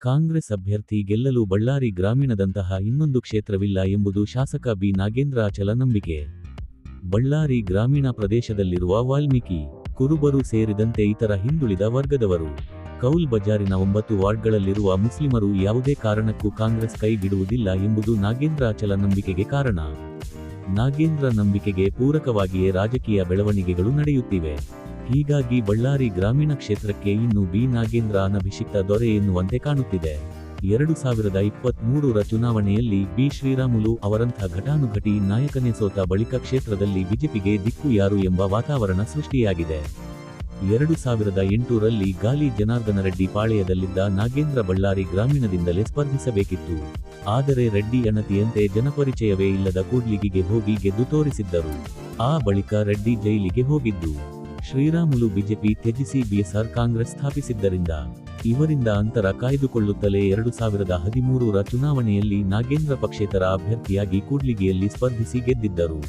ಕಾಂಗ್ರೆಸ್ ಅಭ್ಯರ್ಥಿ ಗೆಲ್ಲಲು ಬಳ್ಳಾರಿ ಗ್ರಾಮೀಣದಂತಹ ಇನ್ನೊಂದು ಕ್ಷೇತ್ರವಿಲ್ಲ ಎಂಬುದು ಶಾಸಕ ಬಿ. ನಾಗೇಂದ್ರ ಅಚಲ ನಂಬಿಕೆ ಬಳ್ಳಾರಿ ಗ್ರಾಮೀಣ ಪ್ರದೇಶದಲ್ಲಿರುವ ವಾಲ್ಮೀಕಿ, ಕುರುಬರು ಸೇರಿದಂತೆ ಇತರ ಹಿಂದುಳಿದ ವರ್ಗದವರು. ಕೌಲ್ ಬಜಾರಿನ ಒಂಬತ್ತು ವಾರ್ಡ್ಗಳಲ್ಲಿರುವ ಮುಸ್ಲಿಮರು ಯಾವುದೇ ಕಾರಣಕ್ಕೂ ಕಾಂಗ್ರೆಸ್ ಕೈ ಬಿಡುವುದಿಲ್ಲ ಎಂಬುದು ನಾಗೇಂದ್ರ ಅಚಲ ನಂಬಿಕೆಗೆ ಕಾರಣ. ನಾಗೇಂದ್ರ ನಂಬಿಕೆಗೆ ಪೂರಕವಾಗಿಯೇ ರಾಜಕೀಯ ಬೆಳವಣಿಗೆಗಳು ನಡೆಯುತ್ತಿವೆ. ಹೀಗಾಗಿ ಬಳ್ಳಾರಿ ಗ್ರಾಮೀಣ ಕ್ಷೇತ್ರಕ್ಕೆ ಇನ್ನು ಬಿ ನಾಗೇಂದ್ರ ಅನಭಿಷಿಕ್ತ ದೊರೆ ಎನ್ನುವಂತೆ ಕಾಣುತ್ತಿದೆ. ಎರಡು ಸಾವಿರದ ಇಪ್ಪತ್ಮೂರರ ಚುನಾವಣೆಯಲ್ಲಿ ಬಿ ಶ್ರೀರಾಮುಲು ಅವರಂಥ ಘಟಾನುಘಟಿ ನಾಯಕನೇ ಸೋತ ಬಳಿಕ ಕ್ಷೇತ್ರದಲ್ಲಿ ಬಿಜೆಪಿಗೆ ದಿಕ್ಕು ಯಾರು ಎಂಬ ವಾತಾವರಣ ಸೃಷ್ಟಿಯಾಗಿದೆ. ಎರಡು ಸಾವಿರದ ಎಂಟರಲ್ಲಿ ಗಾಲಿ ಜನಾರ್ದನ ರೆಡ್ಡಿ ಪಾಳೆಯದಲ್ಲಿದ್ದ ನಾಗೇಂದ್ರ ಬಳ್ಳಾರಿ ಗ್ರಾಮೀಣದಿಂದಲೇ ಸ್ಪರ್ಧಿಸಬೇಕಿತ್ತು. ಆದರೆ ರೆಡ್ಡಿ ಅಣತಿಯಂತೆ ಜನಪರಿಚಯವೇ ಇಲ್ಲದ ಕೂಡ್ಲಿಗಿಗೆ ಹೋಗಿ ಗೆದ್ದು ತೋರಿಸಿದ್ದರು. ಆ ಬಳಿಕ ರೆಡ್ಡಿ ಜೈಲಿಗೆ ಹೋಗಿದ್ದು. ಶ್ರೀರಾಮುಲು ಬಿಜೆಪಿ ತ್ಯಜಿಸಿ ಬಿಎಸ್ಆರ್ ಕಾಂಗ್ರೆಸ್ ಸ್ಥಾಪಿಸಿದ್ದರಿಂದ ಇವರಿಂದ ಅಂತರ ಕಾಯ್ದುಕೊಳ್ಳುತ್ತಲೇ ಎರಡು ಸಾವಿರದ ಹದಿಮೂರರ ಚುನಾವಣೆಯಲ್ಲಿ ನಾಗೇಂದ್ರ ಪಕ್ಷೇತರ ಅಭ್ಯರ್ಥಿಯಾಗಿ ಕೂಡ್ಲಿಗೆಯಲ್ಲಿ ಸ್ಪರ್ಧಿಸಿ ಗೆದ್ದಿದ್ದರು.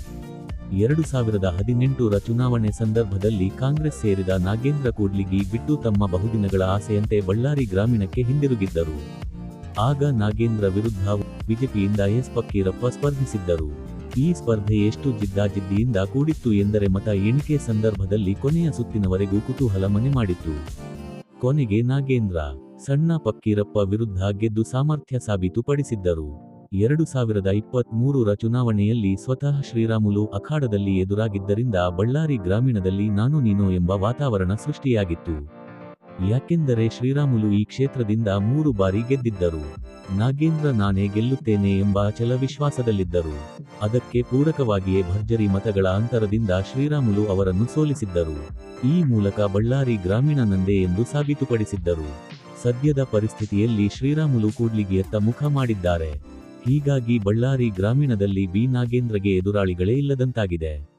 ಎರಡು ಸಾವಿರದ ಹದಿನೆಂಟರ ಚುನಾವಣೆ ಸಂದರ್ಭದಲ್ಲಿ ಕಾಂಗ್ರೆಸ್ ಸೇರಿದ ನಾಗೇಂದ್ರ ಕೂಡ್ಲಿಗಿ ಬಿಟ್ಟು ತಮ್ಮ ಬಹುದಿನಗಳ ಆಸೆಯಂತೆ ಬಳ್ಳಾರಿ ಗ್ರಾಮೀಣಕ್ಕೆ ಹಿಂದಿರುಗಿದ್ದರು. ಆಗ ನಾಗೇಂದ್ರ ವಿರುದ್ಧ ಬಿಜೆಪಿಯಿಂದ ಎಸ್ ಫಕ್ಕೀರಪ್ಪ ಸ್ಪರ್ಧಿಸಿದ್ದರು. ಈ ಸ್ಪರ್ಧೆ ಎಷ್ಟು ಜಿದ್ದಾಜಿದ್ದಿಯಿಂದ ಕೂಡಿತ್ತು ಎಂದರೆ ಮತ ಎಣಿಕೆ ಸಂದರ್ಭದಲ್ಲಿ ಕೊನೆಯ ಸುತ್ತಿನವರೆಗೂ ಕುತೂಹಲ ಮನೆ ಮಾಡಿತ್ತು. ಕೊನೆಗೆ ನಾಗೇಂದ್ರ, ಸಣ್ಣ ಪಕ್ಕೀರಪ್ಪ ವಿರುದ್ಧ ಗೆದ್ದು ಸಾಮರ್ಥ್ಯ ಸಾಬೀತುಪಡಿಸಿದ್ದರು. ಎರಡು ಸಾವಿರದ ಇಪ್ಪತ್ಮೂರರ ಚುನಾವಣೆಯಲ್ಲಿ ಸ್ವತಃ ಶ್ರೀರಾಮುಲು ಅಖಾಡದಲ್ಲಿ ಎದುರಾಗಿದ್ದರಿಂದ ಬಳ್ಳಾರಿ ಗ್ರಾಮೀಣದಲ್ಲಿ ನಾನು ನೀನು ಎಂಬ ವಾತಾವರಣ ಸೃಷ್ಟಿಯಾಗಿತ್ತು. ಯಾಕೆಂದರೆ ಶ್ರೀರಾಮುಲು ಈ ಕ್ಷೇತ್ರದಿಂದ ಮೂರು ಬಾರಿ ಗೆದ್ದಿದ್ದರು. ನಾಗೇಂದ್ರ ನಾನೇ ಗೆಲ್ಲುತ್ತೇನೆ ಎಂಬ ಅಚಲ ವಿಶ್ವಾಸದಲ್ಲಿದ್ದರು. ಅದಕ್ಕೆ ಪೂರಕವಾಗಿಯೇ ಭರ್ಜರಿ ಮತಗಳ ಅಂತರದಿಂದ ಶ್ರೀರಾಮುಲು ಅವರನ್ನು ಸೋಲಿಸಿದ್ದರು. ಈ ಮೂಲಕ ಬಳ್ಳಾರಿ ಗ್ರಾಮೀಣ ನಂದೆ ಎಂದು ಸಾಬೀತುಪಡಿಸಿದ್ದರು. ಸದ್ಯದ ಪರಿಸ್ಥಿತಿಯಲ್ಲಿ ಶ್ರೀರಾಮುಲು ಕೂಡ್ಲಿಗಿಯತ್ತ ಮುಖ ಮಾಡಿದ್ದಾರೆ. ಹೀಗಾಗಿ ಬಳ್ಳಾರಿ ಗ್ರಾಮೀಣದಲ್ಲಿ ಬಿ ನಾಗೇಂದ್ರಗೆ ಎದುರಾಳಿಗಳೇ ಇಲ್ಲದಂತಾಗಿದೆ.